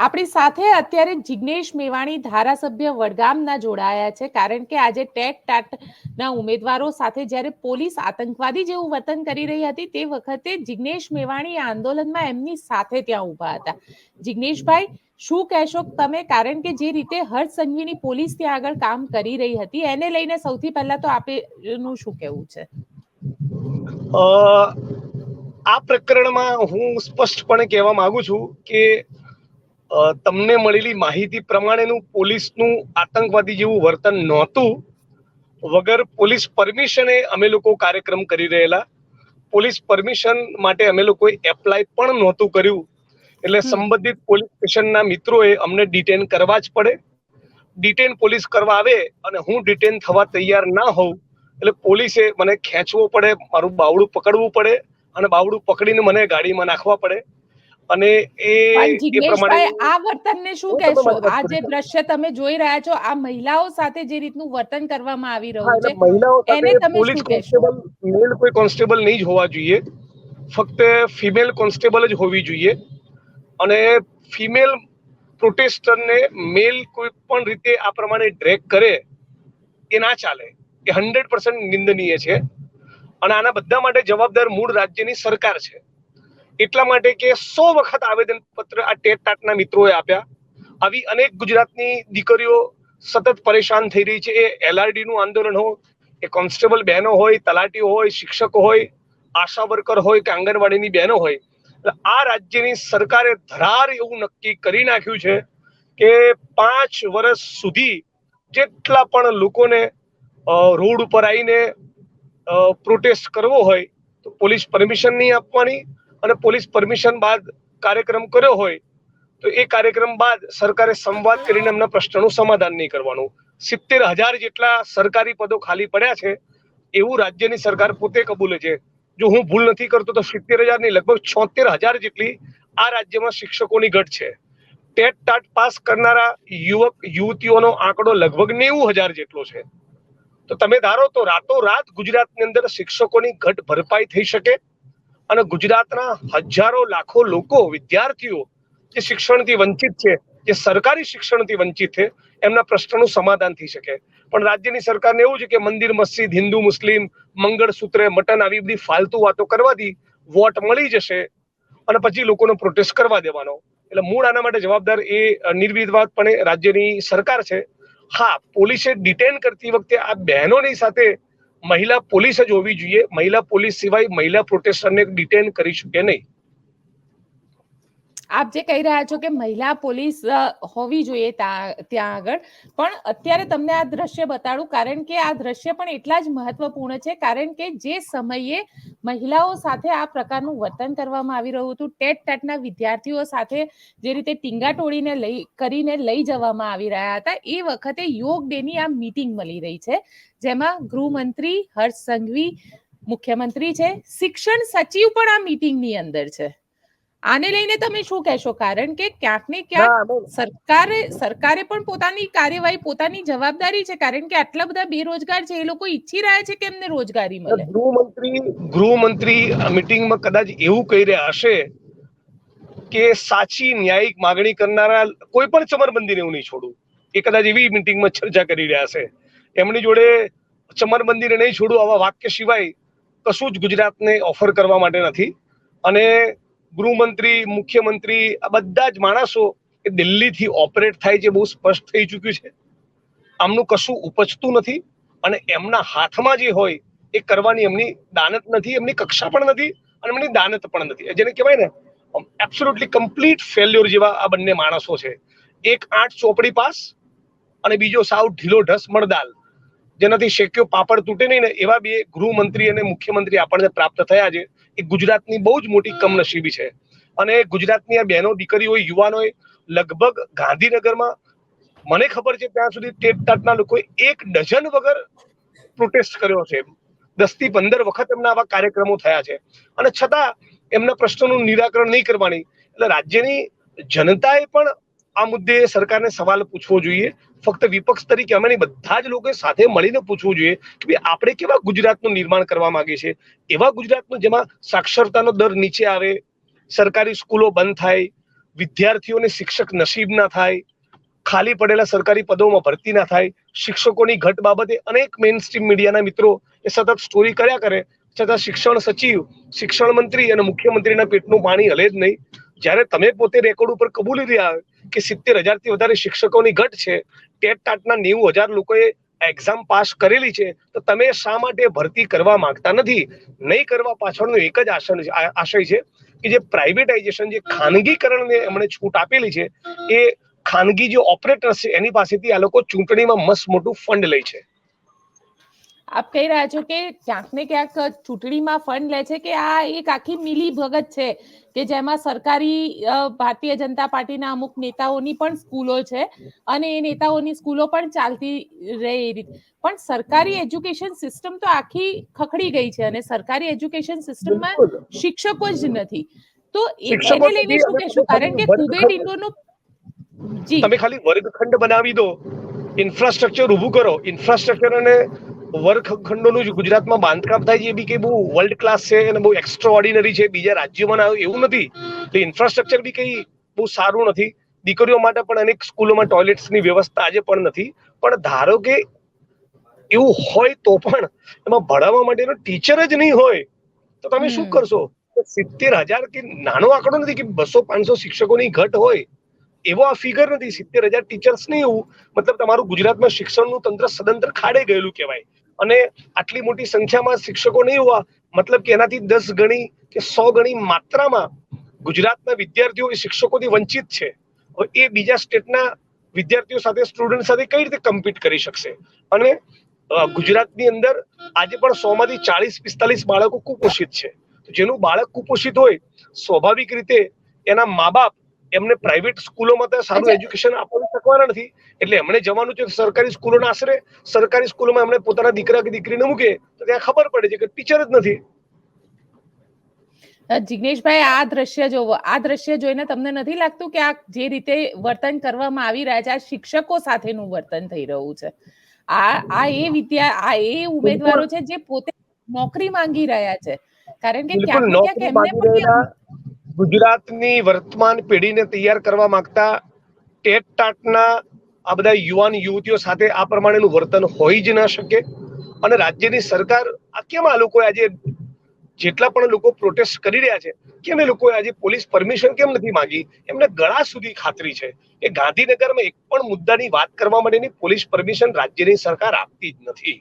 આપણી સાથે અત્યારે જિગ્નેશ મેવાણી ધારાસભ્ય વડગામના જોડાયા છે, કારણ કે આજે ટેટ ટાટના ઉમેદવારો સાથે જ્યારે પોલીસ આતંકવાદી જેવું વતન કરી રહી હતી, તે વખતે જિગ્નેશ મેવાણી આંદોલનમાં એમની સાથે ત્યાં ઊભા હતા. જિગ્નેશભાઈ, શું કહેશો તમે? કારણ કે જે રીતે હર્ષ સંઘવીની પોલીસ ત્યાં આગળ કામ કરી રહી હતી, એને લઈને સૌથી પહેલા તો આપેનું શું કહેવું છે? આ પ્રકરણમાં હું સ્પષ્ટપણે કહેવા માંગુ છું કે તમને મળેલી માહિતી પ્રમાણેનું પોલીસનું આતંકવાદી જેવું વર્તન નહોતું. વગર પોલીસ પરમિશને અમે લોકો કાર્યક્રમ કરી રહેલા. પોલીસ પરમિશન માટે અમે લોકોએ એપ્લાય પણ નહોતું કર્યું. એટલે સંબંધિત પોલીસ સ્ટેશનના મિત્રોએ અમને ડિટેન કરવા જ પડે. ડિટેન પોલીસ કરવા આવે અને હું ડિટેન થવા તૈયાર ના હોઉં એટલે પોલીસે મને ખેંચવો પડે મારું બાવડું પકડવું પડે અને બાવડું પકડીને મને ગાડીમાં નાખવા પડે. અને એ જિગ્નેશભાઈ આ વર્તનને શું કહેશો? આ જે દ્રશ્ય તમે જોઈ રહ્યા છો આ મહિલાઓ સાથે જે રીતનું વર્તન કરવામાં આવી રહ્યું છે મહિલાઓ એને તમે પોલીસ કોન્સ્ટેબલ મેલ કોઈ કોન્સ્ટેબલ નહીં જ હોવા જોઈએ. ફક્ત ફિમેલ કોન્સ્ટેબલ જ હોવી જોઈએ. અને ફિમેલ પ્રોટેસ્ટરને મેલ કોઈ પણ રીતે આ પ્રમાણે ડ્રેગ કરે એ ના ચાલે. એ હંડ્રેડ પર્સન્ટ નિંદનીય છે. અને આના બધા માટે જવાબદાર મૂળ રાજ્યની સરકાર છે. એટલા માટે કે સો વખત આવેદન પત્ર આ ટેટ ટાટના મિત્રોએ આપ્યા. આવી અનેક ગુજરાતની દીકરીઓ સતત પરેશાન થઈ રહી છે. એ એલઆરડી નું આંદોલન હોય એ કોન્સ્ટેબલ બહેનો હોય, તલાટી હોય, શિક્ષકો હોય, આશા વર્કર હોય કે આંગણવાડીની બહેનો હોય. એટલે આ રાજ્યની સરકારે ધરાર એવું નક્કી કરી નાખ્યું છે કે પાંચ વર્ષ સુધી જેટલા પણ લોકોને રોડ ઉપર આવીને પ્રોટેસ્ટ કરવો હોય તો પોલીસ પરમિશન નહીં આપવાની. અને પોલીસ પરમિશન બાદ કાર્યક્રમ કર્યો હોય, તો એ કાર્યક્રમ બાદ સરકારે સંવાદ કરીને એમના પ્રશ્નનું સમાધાન નહીં કરવાનું. સિત્તેર હજાર જેટલા સરકારી પદો ખાલી પડ્યા છે, એવું રાજ્યની સરકાર પોતે કબૂલે છે. જો હું ભૂલ નથી કરતો તો સિત્તેર હજારની લગભગ છોતેર હજાર જેટલી આ રાજ્યમાં શિક્ષકોની ઘટ છે. ટેટ ટાટ પાસ કરનારા યુવક, યુવતીઓનો આંકડો લગભગ નેવું હજાર જેટલો છે. તો તમે ધારો તો રાતોરાત ગુજરાતની અંદર શિક્ષકોની ઘટ ભરપાઈ થઈ શકે અને ગુજરાતના હજારો લાખો લોકો, વિદ્યાર્થીઓ જે શિક્ષણથી વંચિત છે, જે સરકારી શિક્ષણથી વંચિત છે, એમના પ્રશ્નનું સમાધાન થઈ શકે. પણ રાજ્યની સરકારને એવું છે કે મંદિર, મસ્જિદ, હિન્દુ, મુસ્લિમ, મંગળસૂત્રે, મટન આવી બધી ફાલતુ વાતો કરવાથી વોટ મળી જશે અને પછી લોકોનો પ્રોટેસ્ટ કરવા દેવાનો. એટલે મૂળ આના માટે જવાબદાર એ નિર્વિવાદપણે રાજ્યની સરકાર છે. હા, પોલીસે ડિટેન કરતી વખતે આ બહેનોની સાથે મહિલા પોલીસ જ હોવી જોઈએ. મહિલા પોલીસ સિવાય મહિલા પ્રોટેસ્ટરને ડિટેન કરી શકે નહીં. આપ જે કહી રહ્યા છો કે મહિલા પોલીસ હોવી જોઈએ ત્યાં આગળ. પણ અત્યારે તમને આ દ્રશ્ય બતાડું, કારણ કે આ દ્રશ્ય પણ એટલા જ મહત્વપૂર્ણ છે. કારણ કે જે સમયે મહિલાઓ સાથે આ પ્રકારનું વર્તન કરવામાં આવી રહ્યું હતું. ટેટ ટેટના વિદ્યાર્થીઓ સાથે જે રીતે ટીંગા ટોળીને લઈ, કરીને લઈ જવામાં આવી રહ્યા હતા, એ વખતે યોગ ડેની આ મીટિંગ મળી રહી છે, જેમાં ગૃહમંત્રી હર્ષ સંઘવી, મુખ્યમંત્રી છે, શિક્ષણ સચિવ પણ આ મીટિંગની અંદર છે. આને લઈને તમે શું કહેશો? કારણ કે ક્યાંક ને ક્યાંક સરકારે સરકારે પણ પોતાની કાર્યવાહી પોતાની જવાબદારી છે. કારણ કે આટલા બધા બેરોજગાર છે એ લોકો ઈચ્છી રહ્યા છે કે એમને રોજગારી મળે. ગૃહમંત્રી ગૃહમંત્રી મીટિંગમાં કદાચ એવું કહી રહ્યા હશે કે સાચી ન્યાયિક માગણી કરનારા કોઈ પણ ચમરબંધીને હું નહીં છોડું એ કદાચ એવી મીટિંગમાં ચર્ચા કરી રહ્યા છે એમની જોડે ચમરબંધીને નહીં છોડું આવા વાક્ય સિવાય કશું જ ગુજરાતને ઓફર કરવા માટે નથી. અને ગૃહમંત્રી, મુખ્યમંત્રી, આ બધા જ માણસો એ દિલ્હીથી ઓપરેટ થાય છે, બહુ સ્પષ્ટ થઈ ચૂક્યું છે. આમનું કશું ઉપજતું નથી અને એમના હાથમાં જે હોય એ કરવાની એમની દાનત નથી, એમની કક્ષા પણ નથી અને એમની દાનત પણ નથી. જેને કહેવાય ને એબ્સોલ્યુટલી કમ્પ્લીટ ફેલ્યોર જેવા આ બંને માણસો છે. એક આઠ ચોપડી પાસ અને બીજો સાવ ઢીલો ઢસ મળદાલ જેનાથી શેક્યો પાપડ તૂટે નહીં ને એવા બે ગૃહમંત્રી અને મુખ્યમંત્રી આપણને પ્રાપ્ત થયા છે. એ ગુજરાતની બહુ જ મોટી કમનસીબી છે. અને ગુજરાતની આ બહેનો દીકરીઓ યુવાનોએ લગભગ ગાંધીનગરમાં, મને ખબર છે ત્યાં સુધી ટેટ ટાટના લોકોએ એક ડઝન વગર પ્રોટેસ્ટ કર્યો છે. દસથી પંદર વખત એમના આવા કાર્યક્રમો થયા છે. અને છતાં એમના પ્રશ્નોનું નિરાકરણ નહીં કરવાની, એટલે રાજ્યની જનતાએ પણ આ મુદ્દે સરકારને સવાલ પૂછવો જોઈએ. ફક્ત વિપક્ષ તરીકે અમે બધા જ લોકોએ સાથે મળીને પૂછવું જોઈએ કે ભાઈ, આપણે કેવા ગુજરાતનું નિર્માણ કરવા માંગીએ છીએ એવા ગુજરાતનું જેમાં સાક્ષરતાનો દર નીચે આવે, સરકારી સ્કૂલો બંધ થાય, વિદ્યાર્થીઓને શિક્ષક નસીબ ના થાય, ખાલી પડેલા સરકારી પદોમાં ભરતી ના થાય, શિક્ષકોની ઘટ બાબતે અનેક મેઇન સ્ટ્રીમ મીડિયાના મિત્રો એ સતત સ્ટોરી કર્યા કરે, છતાં શિક્ષણ સચિવ, શિક્ષણ મંત્રી અને મુખ્યમંત્રીના પેટનું પાણી હલે જ નહીં. જ્યારે તમે પોતે રેકોર્ડ ઉપર કબૂલી રહ્યા કે સિત્તેર હજારથી વધારે શિક્ષકોની ઘટ છે. ટેટ ટાટના નેવું હજાર લોકોએ એક્ઝામ પાસ કરેલી છે. તો તમે શા માટે ભરતી કરવા માંગતા નથી? નહીં કરવા પાછળનું એક જ આશય આશય છે કે જે પ્રાઇવેટાઇઝેશન જે ખાનગીકરણને એમણે છૂટ આપેલી છે, એ ખાનગી જે ઓપરેટર્સ છે, એની પાસેથી આ લોકો ચૂંટણીમાં મસ્ત મોટું ફંડ લે છે. આપ કહી રહ્યા છો કે ક્યાંક ને ક્યાંક ચૂંટણીમાં ફંડ લે છે કે આ એક આખી મિલી ભગત છે કે જેમાં સરકારી ભારતીય જનતા પાર્ટીના અમુક નેતાઓની પણ સ્કૂલો છે અને એ નેતાઓની સ્કૂલો પણ ચાલતી રહે એ રીતે. પણ સરકારી એજ્યુકેશન સિસ્ટમ તો આખી ખખડી ગઈ છે અને સરકારી એજ્યુકેશન સિસ્ટમમાં. શિક્ષકો જ નથી. તો એને લઈને શું કહેશું? કારણ કે કુબેર ઇન્ડોનો જી. તમે ખાલી વર્ગખંડ બનાવી દો. ઇન્ફ્રાસ્ટ્રક્ચર ઊભું કરો. ઇન્ફ્રાસ્ટ્રક્ચર અને વર્ગખંડોનું જે ગુજરાતમાં બાંધકામ થાય છે એ બી કઈ બહુ વર્લ્ડ ક્લાસ છે અને બહુ એક્સ્ટ્રા ઓર્ડિનરી છે. બીજા રાજ્યોમાં એવું નથી. તો ઇન્ફ્રાસ્ટ્રક્ચર બી કઈ બહુ સારું નથી. દીકરીઓ માટે પણ અનેક સ્કૂલોમાં ટોયલેટ્સની વ્યવસ્થા આજે પણ નથી. પણ ધારો કે એવું હોય તો પણ એમાં ભણાવવા માટેનો ટીચર જ નહીં હોય તો તમે શું કરશો? સિત્તેર હજાર કે નાનો આંકડો નથી કે બસો પાંચસો શિક્ષકોની ઘટ હોય. એવો આ ફિગર નથી. સિત્તેર હજાર ટીચર્સ નહીં એવું. મતલબ તમારું ગુજરાતમાં શિક્ષણનું તંત્ર સદંતર ખાડે ગયેલું કહેવાય. અને આટલી મોટી સંખ્યામાં શિક્ષકો નહીં હોવા, મતલબ કે એનાથી દસ ગણી કે સો ગણી માત્રામાં ગુજરાતના વિદ્યાર્થીઓ એ શિક્ષકોથી વંચિત છે. એ બીજા સ્ટેટના વિદ્યાર્થીઓ સાથે સ્ટુડન્ટ સાથે કઈ રીતે કમ્પીટ કરી શકશે? અને ગુજરાતની અંદર આજે પણ સો માંથી ચાલીસ પિસ્તાલીસ બાળકો કુપોષિત છે. જેનું બાળક કુપોષિત હોય, સ્વાભાવિક રીતે એના મા બાપ એમને પ્રાઇવેટ સ્કૂલોમાં તો સારું એજ્યુકેશન આપવાનું શકવાના નથી. એટલે એમણે જવાનું છે સરકારી સ્કૂલોના આશરે. સરકારી સ્કૂલોમાં એમણે પોતાના દીકરા કે દીકરીને મૂકે તો ત્યાં ખબર પડે છે કે ટીચર જ નથી. જિગ્નેશભાઈ આ દ્રશ્ય જોવો આ દ્રશ્ય જોઈને તમને નથી લાગતું કે આ જે રીતે વર્તન કરવામાં આવી રહ્યા છે આ શિક્ષકો સાથેનું વર્તન થઈ રહ્યું છે? આ આ એ વિદ્યા આ એ ઉમેદવારો છે જે પોતે નોકરી માંગી રહ્યા છે. કારણ કે ક્યાંક ક્યાંક એમને પણ ગુજરાતની વર્તમાન પેઢીને તૈયાર કરવા માંગતા ટેટ ટાટના આ બધા યુવાન યુવતીઓ સાથે આ પ્રમાણેનું વર્તન હોઈ જ ન શકે. અને રાજ્યની સરકાર, આ કેમ આ લોકોએ આજે જેટલા પણ લોકો પ્રોટેસ્ટ કરી રહ્યા છે, કેમ એ લોકોએ આજે પોલીસ પરમિશન કેમ નથી માંગી? એમને ગળા સુધી ખાતરી છે. કે ગાંધીનગરમાં એક પણ મુદ્દાની વાત કરવા માટેની પોલીસ પરમિશન રાજ્યની સરકાર આપતી જ નથી.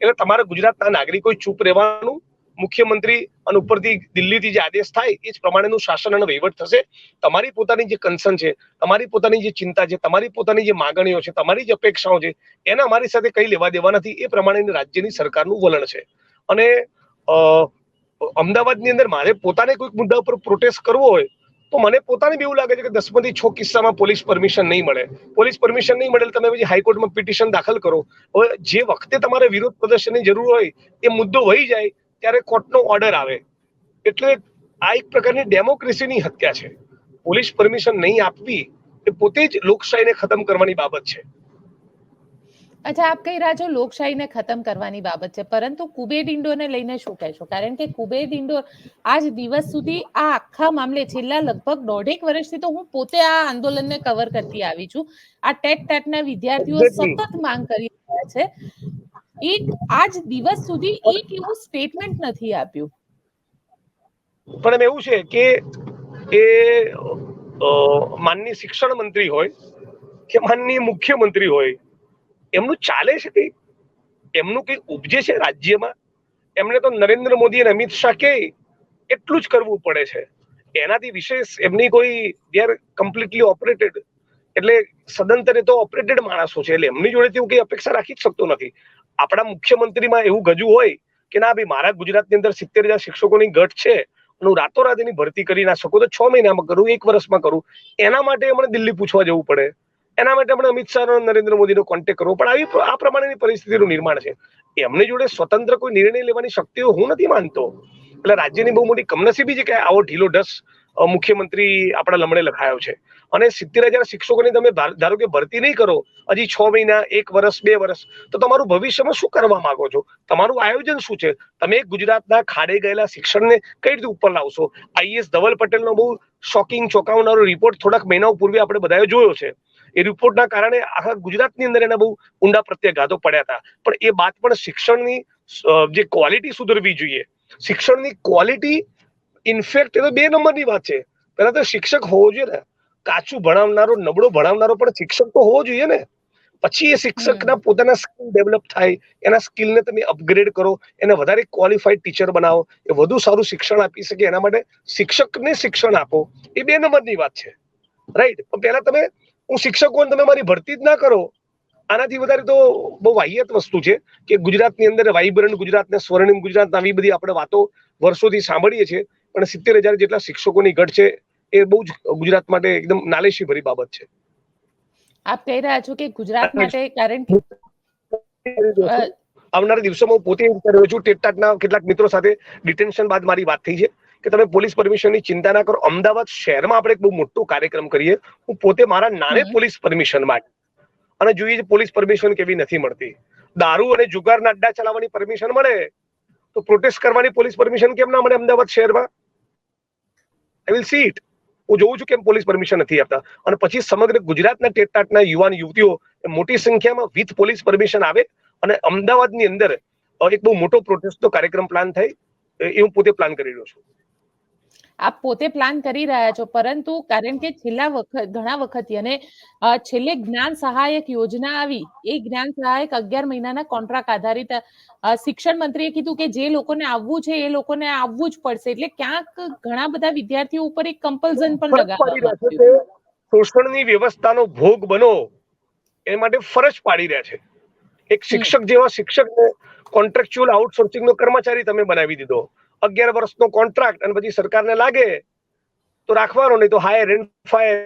એટલે તમારે ગુજરાતના નાગરિકોએ ચૂપ રહેવાનું મુખ્યમંત્રી અને ઉપરથી દિલ્હીથી જે આદેશ થાય, એ જ પ્રમાણેનું શાસન અને વહીવટ થશે. તમારી પોતાની જે કન્સર્ન છે, તમારી પોતાની જે ચિંતા છે, તમારી પોતાની જે માગણીઓ છે, તમારી જે અપેક્ષાઓ છે, એના અમારી સાથે કઈ લેવા દેવા નથી. એ પ્રમાણેની રાજ્યની સરકારનું વલણ છે. અને અમદાવાદની અંદર મારે પોતાને કોઈક મુદ્દા ઉપર પ્રોટેસ્ટ કરવો હોય, તો મને પોતાને બી એવું લાગે છે કે દસમાંથી છ કિસ્સામાં પોલીસ પરમિશન નહીં મળે. પોલીસ પરમિશન નહીં મળે તમે પછી હાઈકોર્ટમાં પિટિશન દાખલ કરો. હવે જે વખતે તમારે વિરોધ પ્રદર્શનની જરૂર હોય, એ મુદ્દો વહી જાય ત્યારે કોર્ટનો ઓર્ડર આવે. એટલે આ એક પ્રકારની ડેમોક્રેસીની હત્યા છે. પોલીસ પરમિશન નહીં આપવી એ પોતે જ લોકશાહીને ખતમ કરવાની બાબત છે. અચ્છા આપ કહી રહ્યા છો લોકશાહીને ખતમ કરવાની બાબત છે? પરંતુ કુબેર ડિંડોને લઈને શું કહેશો? કારણ કે કુબેર ડિંડો આજ દિવસ સુધી આ આખા મામલે છેલ્લા લગભગ દોઢેક વર્ષથી તો હું પોતે આ આંદોલનને કવર કરતી આવી છું. આ ટેટ ટેટના વિદ્યાર્થીઓ સતત માંગ કરી રહ્યા છે. એક આજ દિવસ સુધી એક એવું સ્ટેટમેન્ટ નથી આપ્યું. પણ એમ એવું છે કે એ માનની શિક્ષણ મંત્રી હોય કે માનનીય મુખ્યમંત્રી હોય, એમનું ચાલે છે કઈ? એમનું કઈ ઉપજે છે રાજ્યમાં? એમને તો નરેન્દ્ર મોદી અને અમિત શાહ કે એટલું જ કરવું પડે છે. એનાથી વિશેષ એમની કોઈ દે આર કમ્પ્લીટલી ઓપરેટેડ એટલે સદંતરે તો ઓપરેટેડ માણસો છે. એટલે એમની જોડેથી હું કઈ અપેક્ષા રાખી જ શકતો નથી. આપણા મુખ્યમંત્રીમાં એવું ગજુ હોય કે ના ભાઈ, મારા ગુજરાતની અંદર સિત્તેર હજાર શિક્ષકોની ઘટ છે અને હું રાતોરાત એની ભરતી કરી ના શકું, તો છ મહિનામાં કરું, એક વર્ષમાં કરું. એના માટે અમને દિલ્હી પૂછવા જવું પડે. એના માટે આપણે અમિત શાહ નરેન્દ્ર મોદીનો કોન્ટેક્ટ કરવો પણ આવી આ પ્રમાણેની પરિસ્થિતિનું નિર્માણ છે. એમની જોડે સ્વતંત્ર કોઈ નિર્ણય લેવાની શક્તિઓ હું નથી માનતો. એટલે રાજ્યની બહુ મોટી કમનસીબી છે કે આવો ઢીલો ઢસ મુખ્યમંત્રી આપણા લમણે લખાયો છે. અને સિત્તેર હજાર શિક્ષકોની તમે ધાર- કે ભરતી નહીં કરો, હજી છ મહિના, એક વર્ષ બે વર્ષ તો તમારું ભવિષ્યમાં શું કરવા માંગો છો? તમારું આયોજન શું છે? તમે ગુજરાતના ખાડે ગયેલા શિક્ષણને કઈ રીતે ઉપર લાવશો? આઈએસ ધવલ પટેલનો બહુ શોકિંગ, ચોંકાવનારો રિપોર્ટ થોડાક મહિનાઓ પૂર્વે આપણે બધાએ જોયો છે. એ રિપોર્ટના કારણે આખા ગુજરાતની અંદર એના બહુ ઊંડા પ્રત્યાઘાતો પડ્યા હતા. પણ એ બાદ પણ શિક્ષણની જે ક્વોલિટી સુધરવી જોઈએ. શિક્ષણની ક્વોલિટી ઇનફેક્ટ એ તો બે નંબરની વાત છે. પહેલા તો શિક્ષક હોવો જોઈએ ને. કાચું ભણાવનારો નબળો ભણાવનારો પણ શિક્ષક તો હોવો જોઈએ ને. પછી એ શિક્ષકના પોતાના સ્કિલ ડેવલપ થાય એના સ્કિલને તમે અપગ્રેડ કરો એને વધારે ક્વોલિફાઈડ ટીચર બનાવો એ વધુ સારું શિક્ષણ આપી શકે એના માટે શિક્ષકને શિક્ષણ આપો. એ બે નંબરની વાત છે. રાઈટ પણ પહેલા તમે હું શિક્ષક હોઉં તમે મારી ભરતી જ ના કરો. આનાથી વધારે તો બહુ વાહિયાત વસ્તુ છે કે ગુજરાતની અંદર વાઇબ્રન્ટ ગુજરાતને સ્વર્ણિમ ગુજરાત આવી બધી આપણે વાતો વર્ષોથી સાંભળીએ છીએ. પણ સિત્તેર હજાર જેટલા શિક્ષકોની ઘટ છે એ બહુ જ ગુજરાત માટે એકદમ નાલેશી ભરી બાબત છે. આપ કહી રહ્યા છો કે ગુજરાત માટે કારણ કે આવનારા દિવસોમાં હું પોતે વિચારી રહ્યો છું ટેટટાટના કેટલાક મિત્રો સાથે ડિટેન્શન બાદ મારી વાત થઈ છે કે તમે પોલીસ પરમિશનની ચિંતા ના કરો. અમદાવાદ શહેરમાં આપણે એક બહુ મોટો કાર્યક્રમ કરીએ હું પોતે મારા નાને પોલીસ પરમિશન માટે અને જોઈએ છે પોલીસ પરમિશન કેવી નથી મળતી. દારૂ અને જુગારના અડ્ડા ચલાવવાની પરમિશન મળે તો પ્રોટેસ્ટ કરવાની પોલીસ પરમિશન કેમ ના મળે અમદાવાદ શહેરમાં? આઈ વિલ સી ઇટ હું જોઉં છું કેમ પોલીસ પરમિશન નથી આપતા. અને પછી સમગ્ર ગુજરાતના ટેટટાટના યુવાન યુવતીઓ મોટી સંખ્યામાં વિથ પોલીસ પરમિશન આવે અને અમદાવાદની અંદર એક બહુ મોટો પ્રોટેસ્ટનો કાર્યક્રમ પ્લાન થાય, એ હું પોતે પ્લાન કરી રહ્યો છું. આપ પોતે પ્લાન કરી રહ્યા છો પરંતુ કારણ કે છેલ્લા વખત ઘણા વખતથી અને છેલ્લે જ્ઞાન સહાયક યોજના આવી. એ જ્ઞાન સહાયક અગિયાર મહિનાના કોન્ટ્રાક્ટ આધારિત શિક્ષણ મંત્રીએ કીધું કે જે લોકોને આવવું છે એ લોકોને આવવું જ પડશે. એટલે ક્યાંક ઘણા બધા વિદ્યાર્થીઓ ઉપર એક કમ્પલ્ઝન પણ. કે શોષણની વ્યવસ્થાનો ભોગ બનો એ માટે ફરજ પાડી રહ્યા છે. એક શિક્ષક જેવા શિક્ષકને કોન્ટ્રાક્ચ્યુઅલ આઉટસોર્સિંગનો કર્મચારી તમે બનાવી દીધો. અગિયાર વર્ષનો કોન્ટ્રાક્ટ અને પછી સરકારને લાગે, તો રાખવાનો, નહીં તો હાયર એન્ડ ફાયર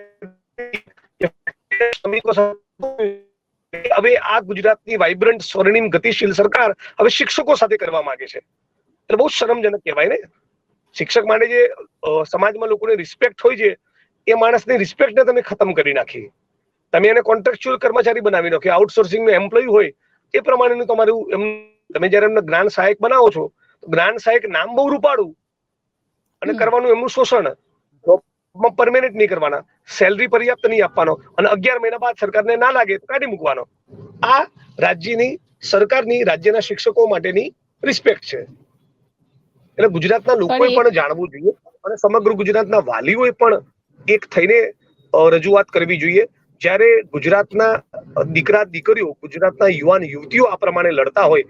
હવે આ ગુજરાતની વાઇબ્રન્ટ સ્વર્ણિમ, ગતિશીલ સરકાર હવે શિક્ષકો સાથે કરવા માંગે છે. એટલે બહુ શરમજનક કહેવાય ને. શિક્ષક માટે જે સમાજમાં લોકોને રિસ્પેક્ટ હોય છે, એ માણસની રિસ્પેક્ટને તમે ખતમ કરી નાખી. તમે એને કોન્ટ્રાક્ચ્યુઅલ કર્મચારી બનાવી નાખ્યો આઉટસોર્સિંગ નો એમ્પ્લોય હોય, એ પ્રમાણેનું તમારું એમ, તમે જ્યારે એમને જ્ઞાન સહાયક બનાવો છો જ્ઞાન સહાયક નામ બહુ રૂપાડું અને કરવાનું એમનું શોષણ. જોબમાં પરમેનન્ટ નહીં કરવાના. સેલરી પર્યાપ્ત નહીં આપવાનો. અને અગિયાર મહિના બાદ સરકારને ના લાગે તો કાઢી મૂકવાનો. આ રાજ્યની સરકારની રાજ્યના શિક્ષકો માટેની રિસ્પેક્ટ છે. એટલે ગુજરાતના લોકોએ પણ જાણવું જોઈએ અને સમગ્ર ગુજરાતના વાલીઓએ પણ એક થઈને રજૂઆત કરવી જોઈએ. જ્યારે ગુજરાતના દીકરા દીકરીઓ ગુજરાતના યુવાન યુવતીઓ આ પ્રમાણે લડતા હોય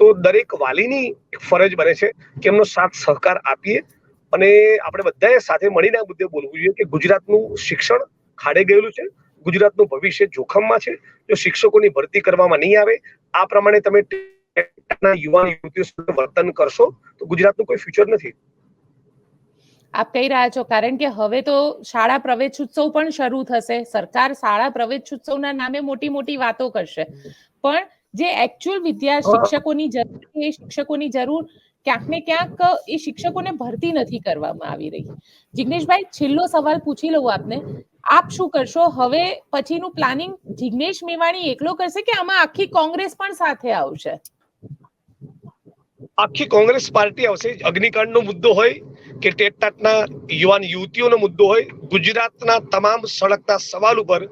તો દરેક વાલીની ફરજ બને છે કે એમનો સાથ સહકાર આપીએ અને આપણે બધાએ સાથે મળીને આ મુદ્દે બોલવું જોઈએ કે ગુજરાતનું શિક્ષણ ખાડે ગયેલું છે, ગુજરાતનું ભવિષ્ય જોખમમાં છે, જો શિક્ષકોની ભરતી કરવામાં નહીં આવે, આ પ્રમાણે તમે યુવાન યુવતીઓ સાથે વર્તન કરશો, તો ગુજરાતનું કોઈ ફ્યુચર નથી. આપ કહી રહ્યા છો, કારણ કે હવે તો શાળા પ્રવેશોત્સવ પણ શરૂ થશે, સરકાર શાળા પ્રવેશોત્સવના નામે મોટી મોટી વાતો કરશે. પણ જે એકચ્યુઅલ વિદ્યા શિક્ષકોની જરૂર એ શિક્ષકોની જરૂર ક્યાંક ને ક્યાંક એ શિક્ષકોને ભરતી નથી કરવામાં આવી રહી. જિગ્નેશભાઈ છેલ્લો સવાલ પૂછી લઉં આપને. આપ શું કરશો? હવે પછીનું પ્લાનિંગ જિગ્નેશ મેવાણી એકલો કરશે કે આમાં આખી કોંગ્રેસ પણ સાથે આવશે? આખી કોંગ્રેસ પાર્ટી આવશે. અગ્નિકાંડનો મુદ્દો હોય કે ટેટટાટના યુવાન યુવતીઓનો મુદ્દો હોય ગુજરાતના તમામ સળગતા સવાલ ઉપર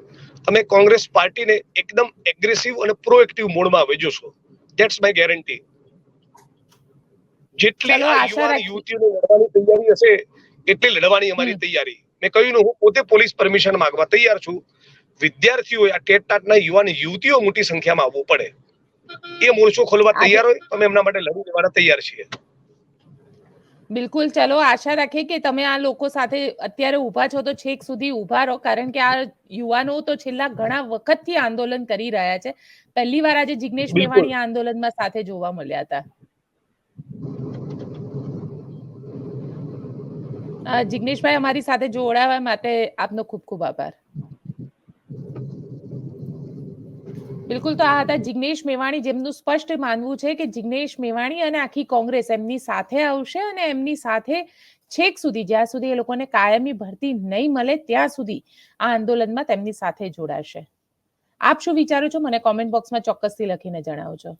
અમે કોંગ્રેસ પાર્ટીને એકદમ એગ્રેસિવ અને પ્રોએક્ટિવ મોડમાં વેચીશું ધેટ્સ માય ગેરંટી જેટલી યુવાન યુવતીઓને લડવાની તૈયારી હશે એટલી લડવાની અમારી તૈયારી. મેં કહ્યું ને હું પોતે પોલીસ પરમિશન માંગવા તૈયાર છું. વિદ્યાર્થીઓ આ ટેટટાટના યુવાન યુવતીઓ મોટી સંખ્યામાં આવવું પડે. એ મોરચો ખોલવા તૈયાર હોય અમે એમના માટે લડી લેવાના તૈયાર છીએ. બિલકુલ ચલો આશા રાખે કે તમે આ લોકો સાથે અત્યારે ઊભા છો તો છેક સુધી ઊભા રહો કારણ કે આ યુવાનો તો છેલ્લા ઘણા વખતથી આંદોલન કરી રહ્યા છે. પહેલી વાર આજે જિગ્નેશ. મેવાણી આ આંદોલનમાં સાથે જોવા મળ્યા હતા. જિગ્નેશભાઈ અમારી સાથે જોડાવા માટે આપનો ખૂબ ખૂબ આભાર. બિલકુલ તો આ હતા જિગ્નેશ મેવાણી જેમનું સ્પષ્ટ માનવું છે કે જિગ્નેશ મેવાણી અને આખી કોંગ્રેસ એમની સાથે આવશે અને એમની સાથે છેક સુધી, જ્યાં સુધી એ લોકોને કાયમી ભરતી નહીં મળે, ત્યાં સુધી આ આંદોલનમાં તેમની સાથે જોડાશે. આપ શું વિચારો છો? મને કોમેન્ટ બોક્સમાં ચોક્કસથી લખીને જણાવજો.